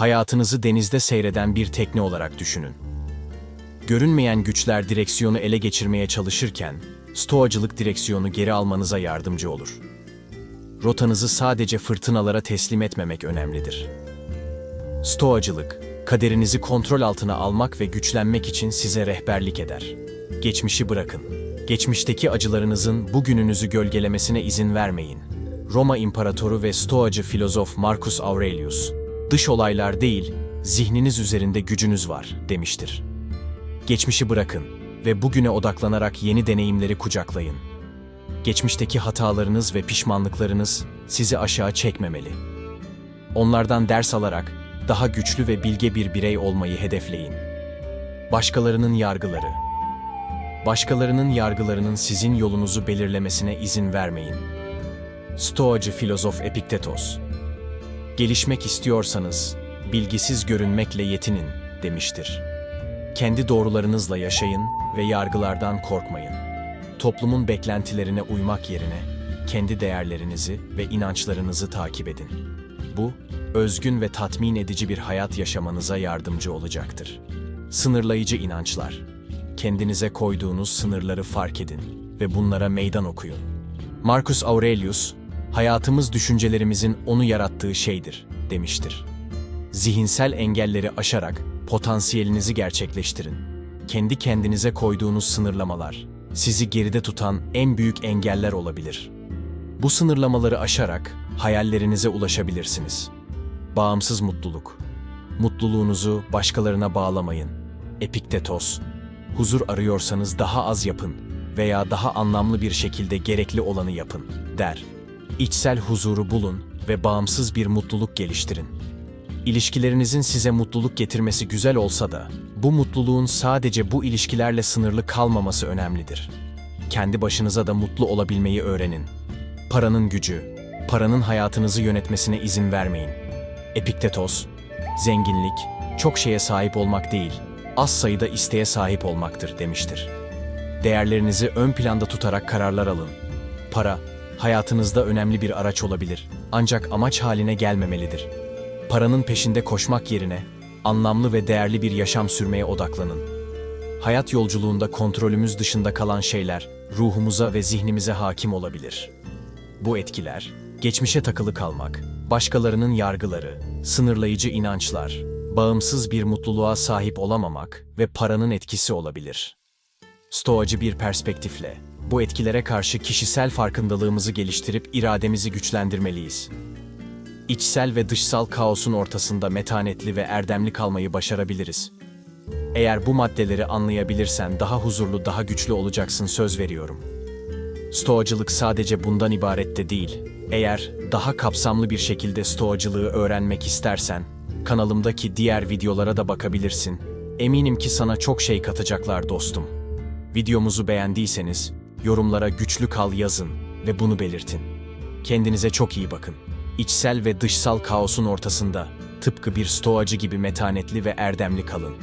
Hayatınızı denizde seyreden bir tekne olarak düşünün. Görünmeyen güçler direksiyonu ele geçirmeye çalışırken, stoacılık direksiyonu geri almanıza yardımcı olur. Rotanızı sadece fırtınalara teslim etmemek önemlidir. Stoacılık, kaderinizi kontrol altına almak ve güçlenmek için size rehberlik eder. Geçmişi bırakın. Geçmişteki acılarınızın bugününüzü gölgelemesine izin vermeyin. Roma İmparatoru ve Stoacı filozof Marcus Aurelius, dış olaylar değil, zihniniz üzerinde gücünüz var demiştir. Geçmişi bırakın ve bugüne odaklanarak yeni deneyimleri kucaklayın. Geçmişteki hatalarınız ve pişmanlıklarınız sizi aşağı çekmemeli. Onlardan ders alarak daha güçlü ve bilge bir birey olmayı hedefleyin. Başkalarının yargıları. Başkalarının yargılarının sizin yolunuzu belirlemesine izin vermeyin. Stoacı filozof Epiktetos. Gelişmek istiyorsanız bilgisiz görünmekle yetinin demiştir. Kendi doğrularınızla yaşayın ve yargılardan korkmayın. Toplumun beklentilerine uymak yerine kendi değerlerinizi ve inançlarınızı takip edin. Bu, özgün ve tatmin edici bir hayat yaşamanıza yardımcı olacaktır. Sınırlayıcı inançlar. Kendinize koyduğunuz sınırları fark edin ve bunlara meydan okuyun. Marcus Aurelius, hayatımız düşüncelerimizin onu yarattığı şeydir, demiştir. Zihinsel engelleri aşarak potansiyelinizi gerçekleştirin. Kendi kendinize koyduğunuz sınırlamalar, sizi geride tutan en büyük engeller olabilir. Bu sınırlamaları aşarak hayallerinize ulaşabilirsiniz. Bağımsız mutluluk. Mutluluğunuzu başkalarına bağlamayın. Epiktetos. Huzur arıyorsanız daha az yapın veya daha anlamlı bir şekilde gerekli olanı yapın, der. İçsel huzuru bulun ve bağımsız bir mutluluk geliştirin. İlişkilerinizin size mutluluk getirmesi güzel olsa da, bu mutluluğun sadece bu ilişkilerle sınırlı kalmaması önemlidir. Kendi başınıza da mutlu olabilmeyi öğrenin. Paranın gücü, paranın hayatınızı yönetmesine izin vermeyin. Epiktetos, zenginlik, çok şeye sahip olmak değil, az sayıda isteğe sahip olmaktır demiştir. Değerlerinizi ön planda tutarak kararlar alın. Para, hayatınızda önemli bir araç olabilir, ancak amaç haline gelmemelidir. Paranın peşinde koşmak yerine, anlamlı ve değerli bir yaşam sürmeye odaklanın. Hayat yolculuğunda kontrolümüz dışında kalan şeyler, ruhumuza ve zihnimize hakim olabilir. Bu etkiler, geçmişe takılı kalmak, başkalarının yargıları, sınırlayıcı inançlar, bağımsız bir mutluluğa sahip olamamak ve paranın etkisi olabilir. Stoacı bir perspektifle, bu etkilere karşı kişisel farkındalığımızı geliştirip irademizi güçlendirmeliyiz. İçsel ve dışsal kaosun ortasında metanetli ve erdemli kalmayı başarabiliriz. Eğer bu maddeleri anlayabilirsen daha huzurlu, daha güçlü olacaksın söz veriyorum. Stoacılık sadece bundan ibaret de değil. Eğer daha kapsamlı bir şekilde stoacılığı öğrenmek istersen, kanalımdaki diğer videolara da bakabilirsin. Eminim ki sana çok şey katacaklar dostum. Videomuzu beğendiyseniz yorumlara güçlü kal yazın ve bunu belirtin. Kendinize çok iyi bakın. İçsel ve dışsal kaosun ortasında tıpkı bir stoacı gibi metanetli ve erdemli kalın.